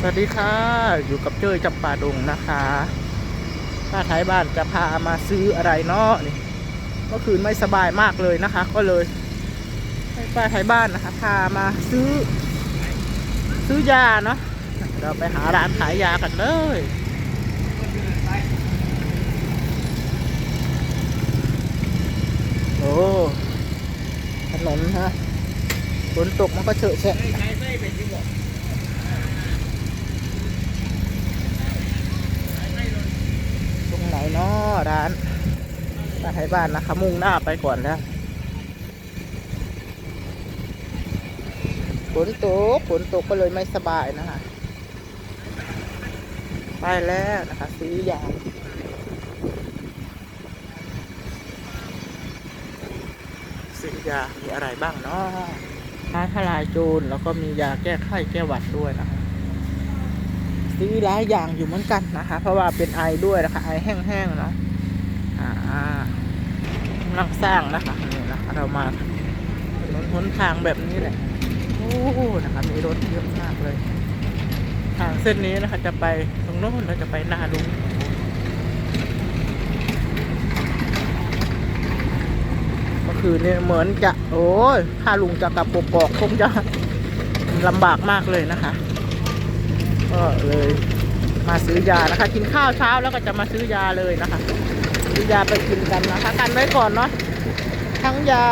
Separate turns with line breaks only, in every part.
สวัสดีค่ะ อยู่กับเจ้ยจำปาดงนะคะป้าท้ายบ้านจะพามาซื้ออะไรเนาะนี่เมื่อคืนไม่สบายมากเลยนะคะ ก็เลยให้ป้าท้ายบ้านนะคะพามาซื้อ ซื้อยาเนาะเราไปหาร้านขายยากันเลยโอ้ถนนฮะฝนตกมันก็เฉอะแฉะ ตรงไห นเนาะร้านป้าไทยบ้านนะคะ มุ่งหน้าไปก่อนแล้วฝนตกฝนตกก็เลยไม่สบายนะคะไปแล้วนะคะ ซื้อยาซื้อยามีอะไรบ้างเนาะยาทลายโจรแล้วก็มียาแก้ไข้แก้หวัดด้วยนะคะ ซื้อหลายอย่างอยู่เหมือนกันนะคะ เพราะว่าเป็นไอด้วยนะคะ ไอแห้งๆเนาะอ่ากำลังสร้างนะคะนี่นะคะเรามาถนนหนทางแบบนี้แหละโอ้นะคะมีรถเยอะมากเลย ทางเส้นนี้นะคะ จะไปตรงโน้นเราจะไปหน้าลุงเมื่อคืนนี้เหมือนจะ โอ้ยถ้าลุงจะกลับกกอกคงจะลำบากมากเลยนะคะ ก็เลยมาซื้อยานะคะ กินข้าวเช้าแล้วก็จะมาซื้อยาเลยนะคะซื้อยาไปกินกันนะคะกันไว้ก่อนเนาะทั้งยา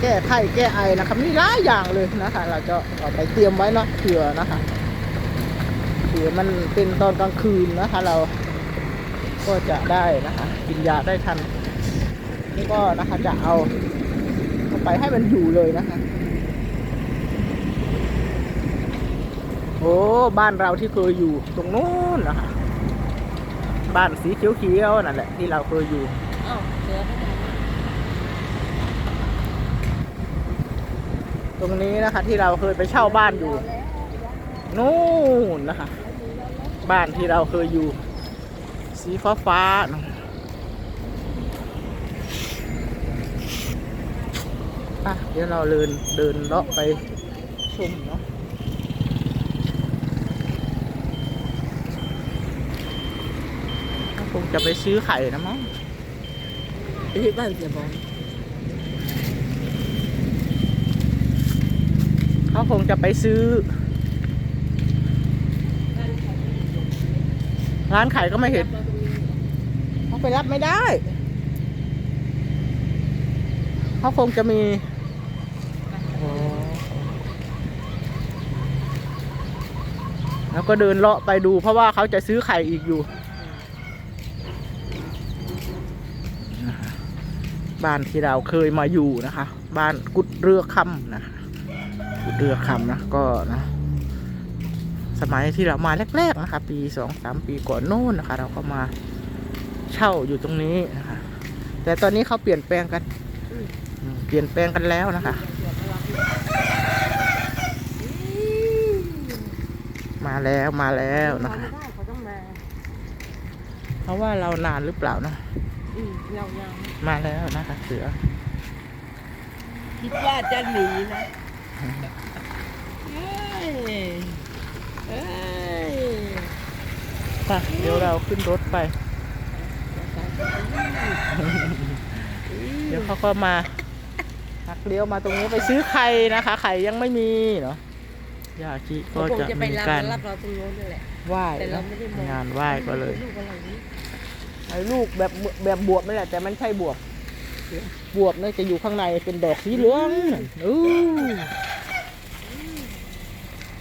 แก้ไข้แก้ไอนะคะมีหลายอย่างเลยนะคะ เราจะเอาไปเตรียมไว้เนาะเผื่อนะคะเผื่อมันเป็นตอนกลางคืนนะคะ เราก็จะได้นะคะ กินยาได้ทันนี่ก็นะคะจะเอาเอาไปให้มันอยู่เลยนะคะ โอ้บ้านเราที่เคยอยู่ตรงนู้นนะคะบ้านสีเขียวๆนั่นแหละที่เราเคยอยู่
อ้าวเสือเขาทำ
ตรงนี้นะคะ ที่เราเคยไปเช่าบ้านอยู่นู่นนะคะ บ้านที่เราเคยอยู่ สีฟ้าฟ้าๆอะเดี๋ยวเราเดินเดินเลาะไปชมเนาะ คงจะไปซื้อไข่นะมั้ง
ไปที่บ้านเสียบอล
เขาคงจะไปซื้อ ร้านขายก็ไม่เห็นเขาไปรับไม่ได้เขาคงจะมีโอ้แล้วก็เดินเลาะไปดูเพราะว่าเขาจะซื้อไข่อีกอยู่ บ้านที่เราเคยมาอยู่นะคะ บ้านกุดเรือคำนะคะกุดเรือคำนะก็นะ สมัยที่เรามาแรกๆนะคะ ปีสองสามปีก่อนโน้นนะคะ เราก็มาเช่าอยู่ตรงนี้นะคะ แต่ตอนนี้เขาเปลี่ยนแปลงกันอืมเปลี่ยนแปลงกันแล้วนะคะ มาแล้วมาแล้วนะคะ
ไม่ได้เขาต้องมา
เพราะว่าเรานานหรือเปล่านะ
อืมเรายัง
มาแล้วนะคะเสือ
คิดว่าจะหนีนะเอ้ยเอ้ย
ค่ะเดี๋ยวเราขึ้นรถไป เดี๋ยวเขาก็มาหักเลี้ยวมาตรงนี้ไปซื้อไข่นะคะ ไข่ยังไม่มีเนาะยาชิก็
เขาคง
จะ
จะไป
มี
รับ
การ
รับเราตรงโน้นนั่นแหละ
ไหว้
แต่เรา
นะ
ไม่ได้มอง
งานไหว้ก็เลย
ลูกอะไรนี่
ไอ้ลูกแบบแบบบวบนี่แหละแต่มันใช่บวบบวบนี่จะอยู่ข้างในเป็นดอกสีเหลืองอู้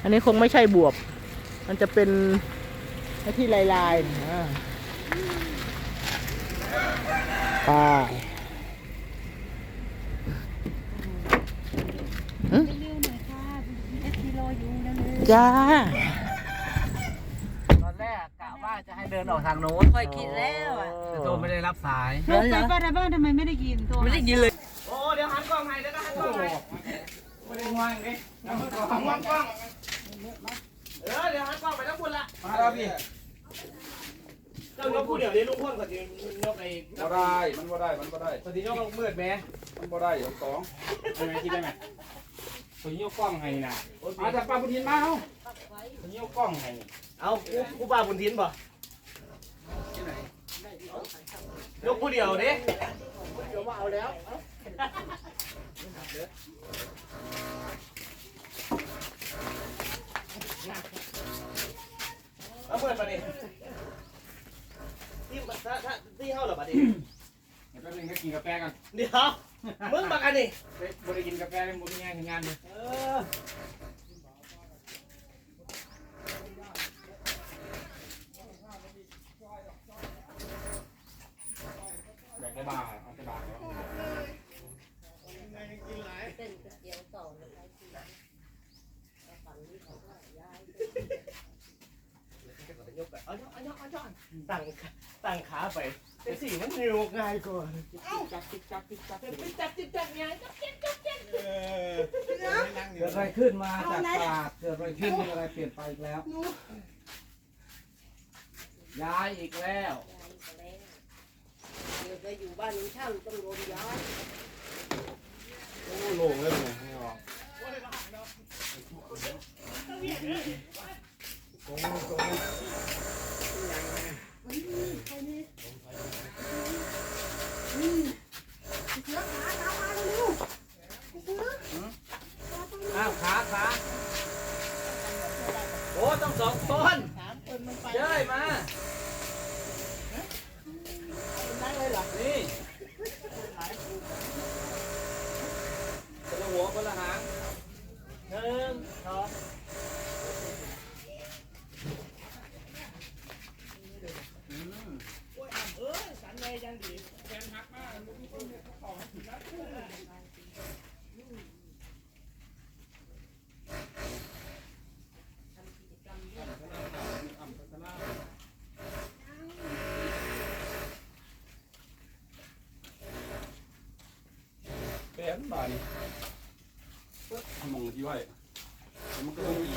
อันนี้คงไม่ใช่บวบ มันจะเป็นไอ้ที่ลายลายๆนะไป
เร็วๆหน่อยค่ะเอฟซีรออยู่เร็ว
จ้า
ตอนแรกกะ ว่าจะให้เดินออกทางโน้น
ๆค่อยคิดแล้วอะ
แต่โทรไม่ได้รับสาย
เหรอเหรอ
ป้าทบ้านทำไมไม่ได้กินตัว
ไม่ได้ยินเลย
โอ้เดี๋ยวหันกล้องให้แล้วก็หันกล้องให้ไม่ได้วางเลยหันกล้องหันกล้องเออเดี๋ยวหันกล้องไปแล้วคุณละมาแล้วพี่เจ้ายกผู้เดี๋ยวนี้ลูกพ่นก่อนทียกไอ้
บ่ได้ มันบ่ได้ มันบ่ได้
ก่อนทียกลงมืดแม่
มันบ่ได้ของสอง
ทำไมคิดได้ไหมคนยกกล้องให้นะ
มาจากปลาพุทินมาเฮา
คนยกกล้องให้ เอากูกูบ้าบุญทินป่ะยกผู้เดียวดิ
เดี๋ยวมาเอาแล้ว
เอาเปิดมาดิที่ถ้าถ้าที่เฮาเหรอบัดนี้
เดี๋ยวแป๊บนึงให้กินกาแฟกัน
เดี๋ยวมึงบักอันนี้
เฮ้ยบ่ได้กินกาแฟเลยบ่มีงานทำงานเลย
เออ
อยากได้บาร์เอาแต่บาร์เอา
เป็นก๋วยเตี๋ยวต่อนะคะที่ฝั่งนี้ของยาย
เอาเอาเอาเอา ตั้งตั้งขาไปเป็นสี่มันนิ้วง่ายกว่า
จับจิ๊กจับจิ๊กจับ
ไปจับจิบจับไงจับจิบจับจิบ
เออ
เกิดอะไรขึ้นมาจากตลาดเกิดอะไรขึ้นมีอะไรเปลี่ยนไปอีกแล้วย้ายอีกแล้ว
ยายก็แล้วเดี๋ยวไปอยู่บ้านลุงช่างต้องโดนย้าย
โอ้โล่งเลยเนี่ยให้ออก
อ้
สองคน
สามคนมันไป
เย้ยมา
นั่งเลยเหรอ
นี่คนละหัวคนละหางหนึ่งสอง
เป็น บาทนี่มองที่ไว้มันก็ต้องมี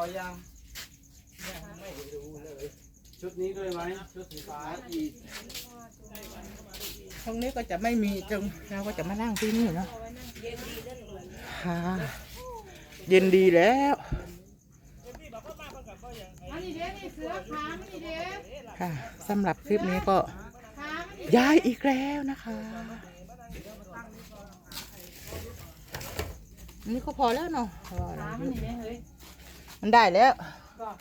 อยังชุดนี้ด้วยไหมชุดสีฟ้าอีก
ตรงนี้ก็จะไม่มีตรงเราก็จะมานั่งที่นี่เนาะ
เย็นดีนั่นเลย
ค่ะเย็นดีแล้ว
อันนี้เด้นี่เสือขามันนี่เด้
ค่ะสำหรับคลิปนี้ก็
ขามันนี่
ย้ายอีกแล้วนะคะอันนี่ก็พอแล้วเนาะพอแล้
ขาว มันนี่เด้เฮ้ย
มันได้แล้ว
บอก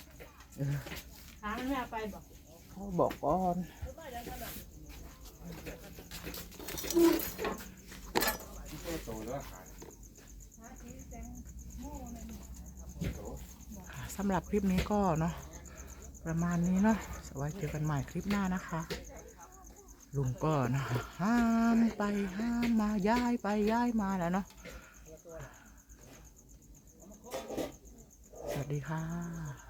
ขามันไม่เอาไปบอก
เขาบอกก่อน
โตแล้วขาย
ค่ะสำหรับคลิปนี้ก็เนาะประมาณนี้เนาะสวัสดีเจอกันใหม่คลิปหน้านะคะ ลุงก็นะคะห้ามไปห้ามมาย้ายไปย้ายมาแล้วเนาะสวัส ดีค่ะ